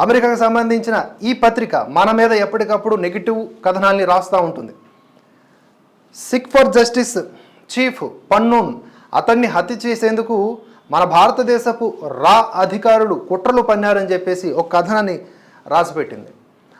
అమెరికాకు సంబంధించిన ఈ పత్రిక మన మీద ఎప్పటికప్పుడు నెగిటివ్ కథనాల్ని రాస్తూ ఉంటుంది. Sikh for justice chief Pannun అతన్ని హత్య చేసేందుకు మన భారతదేశపు రా అధికారులు కుట్రలు పన్నారని చెప్పేసి ఒక కథనాన్ని రాసిపెట్టింది.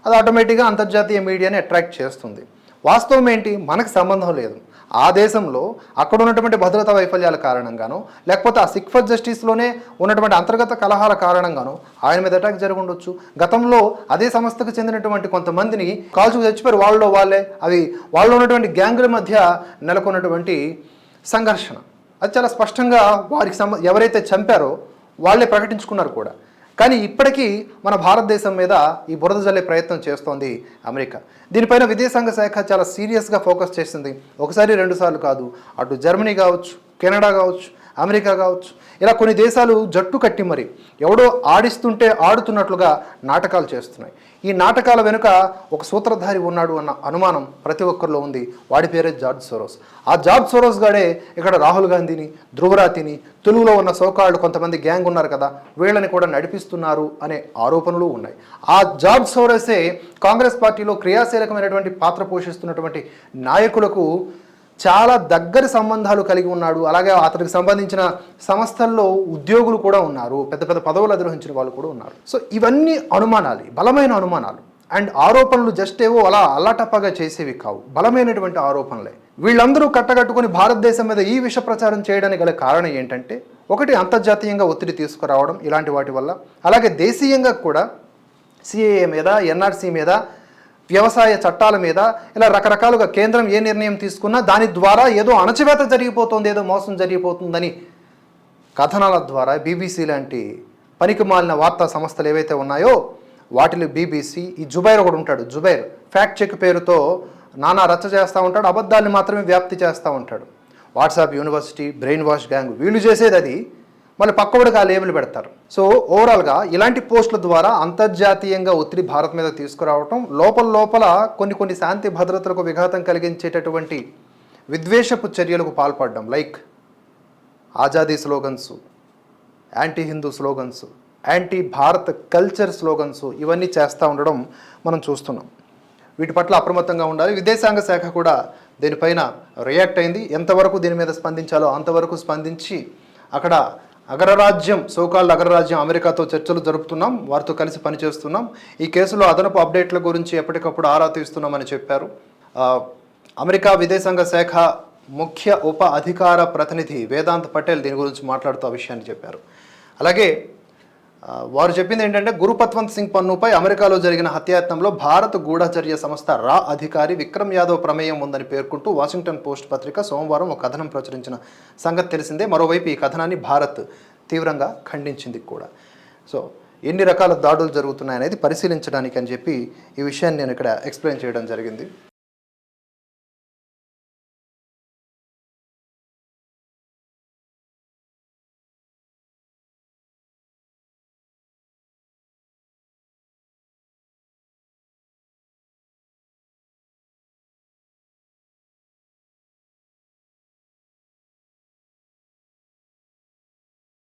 అది ఆటోమేటిక్గా అంతర్జాతీయ మీడియాని అట్రాక్ట్ చేస్తుంది. వాస్తవం ఏంటి? మనకు సంబంధం లేదు. ఆ దేశంలో అక్కడ ఉన్నటువంటి భద్రతా వైఫల్యాల కారణంగానో లేకపోతే ఆ సిక్ ఫర్ జస్టిస్లోనే ఉన్నటువంటి అంతర్గత కలహాల కారణంగానో ఆయన మీద అటాక్ జరుగుండొచ్చు గతంలో అదే సంస్థకు చెందినటువంటి కొంతమందిని కాల్చుకు చచ్చిపోయారు. వాళ్ళలో వాళ్ళే. అవి వాళ్ళు ఉన్నటువంటి గ్యాంగుల మధ్య నెలకొన్నటువంటి సంఘర్షణ. అది చాలా స్పష్టంగా వారికి సంబ ఎవరైతే చంపారో వాళ్ళే ప్రకటించుకున్నారు కూడా. కానీ ఇప్పటికీ మన భారతదేశం మీద ఈ బురద జల్లే ప్రయత్నం చేస్తోంది అమెరికా. దీనిపైన విదేశాంగ శాఖ చాలా సీరియస్గా ఫోకస్ చేసింది. ఒకసారి రెండుసార్లు కాదు. అటు జర్మనీ కావచ్చు కెనడా కావచ్చు అమెరికా కావచ్చు. ఇలా కొన్ని దేశాలు జట్టు కట్టి మరి ఎవడో ఆడిస్తుంటే ఆడుతున్నట్లుగా నాటకాలు చేస్తున్నాయి. ఈ నాటకాల వెనుక ఒక సూత్రధారి ఉన్నాడు అన్న అనుమానం ప్రతి ఒక్కరిలో ఉంది. వాడి పేరే జార్జ్ సోరోస్. ఆ జార్జ్ సోరోస్ గాడే ఇక్కడ రాహుల్ గాంధీని ధ్రువరాతిని తెలుగులో ఉన్న సోకాళ్ళు కొంతమంది గ్యాంగ్ ఉన్నారు కదా వీళ్ళని కూడా నడిపిస్తున్నారు అనే ఆరోపణలు ఉన్నాయి. ఆ జార్జ్ సోరోసే కాంగ్రెస్ పార్టీలో క్రియాశీలకమైనటువంటి పాత్ర పోషిస్తున్నటువంటి నాయకులకు చాలా దగ్గరి సంబంధాలు కలిగి ఉన్నాడు. అలాగే అతనికి సంబంధించిన సంస్థల్లో ఉద్యోగులు కూడా ఉన్నారు. పెద్ద పెద్ద పదవులు అధిరోహించిన వాళ్ళు కూడా ఉన్నారు. సో ఇవన్నీ అనుమానాలు బలమైన అనుమానాలు. అండ్ ఆరోపణలు జస్ట్ ఏవో అలా అల్లాటప్పగా చేసేవి కావు. బలమైనటువంటి ఆరోపణలే. వీళ్ళందరూ కట్టగట్టుకుని భారతదేశం మీద ఈ విష ప్రచారం చేయడానికి గల కారణం ఏంటంటే ఒకటి అంతర్జాతీయంగా ఒత్తిడి తీసుకురావడం ఇలాంటి వాటి వల్ల. అలాగే దేశీయంగా కూడా సిఏఏ మీద ఎన్ఆర్సీ మీద వ్యవసాయ చట్టాల మీద ఇలా రకరకాలుగా కేంద్రం ఏ నిర్ణయం తీసుకున్నా దాని ద్వారా ఏదో అణచివేత జరిగిపోతుంది ఏదో మోసం జరిగిపోతుందని కథనాల ద్వారా బీబీసీ లాంటి పనికి మాలిన వార్తా సంస్థలు ఏవైతే ఉన్నాయో వాటిలో బీబీసీ ఈ జుబైర్ ఒకడు ఉంటాడు జుబైర్. ఫ్యాక్ట్ చెక్ పేరుతో నానా రచ్చ చేస్తూ ఉంటాడు అబద్ధాన్ని మాత్రమే వ్యాప్తి చేస్తూ ఉంటాడు. WhatsApp university brain wash gang వీళ్ళు చేసేది అది. మళ్ళీ పక్కవాడికి ఆ లేబుల్ పెడతారు. సో ఓవరాల్గా ఇలాంటి పోస్టుల ద్వారా అంతర్జాతీయంగా ఒత్తిడి భారత్ మీద తీసుకురావటం లోపల లోపల కొన్ని కొన్ని శాంతి భద్రతలకు విఘాతం కలిగించేటటువంటి విద్వేషపు చర్యలకు పాల్పడడం like Azadi slogans anti Hindu slogans anti Bharat culture slogans ఇవన్నీ చేస్తూ ఉండడం మనం చూస్తున్నాం. వీటి పట్ల అప్రమత్తంగా ఉండాలి. విదేశాంగ శాఖ కూడా దీనిపైన రియాక్ట్ అయింది. ఎంతవరకు దీని మీద స్పందించాలో అంతవరకు స్పందించి అక్కడ అగ్రరాజ్యం సోకాల్డ్ అగ్రరాజ్యం అమెరికాతో చర్చలు జరుపుతున్నాం వారితో కలిసి పనిచేస్తున్నాం. ఈ కేసులో అదనపు అప్డేట్ల గురించి ఎప్పటికప్పుడు ఆరా తీస్తున్నామని చెప్పారు. అమెరికా విదేశాంగ శాఖ ముఖ్య ఉప అధికార ప్రతినిధి వేదాంత్ పటేల్ దీని గురించి మాట్లాడుతూ ఆ విషయాన్ని చెప్పారు. అలాగే వారు చెప్పింది ఏంటంటే గురుపత్వంత్ సింగ్ పన్నుపై అమెరికాలో జరిగిన హత్యాయత్నంలో భారత గూఢచర్య సంస్థ రా అధికారి విక్రమ్ యాదవ్ ప్రమేయం ఉందని పేర్కొంటూ వాషింగ్టన్ పోస్ట్ పత్రిక సోమవారం ఒక కథనం ప్రచురించిన సంగతి తెలిసిందే. మరోవైపు ఈ కథనాన్ని భారత్ తీవ్రంగా ఖండించింది కూడా. సో ఎన్ని రకాల దాడులు జరుగుతున్నాయనేది పరిశీలించడానికి అని చెప్పి ఈ విషయాన్ని నేను ఇక్కడ ఎక్స్ప్లెయిన్ చేయడం జరిగింది.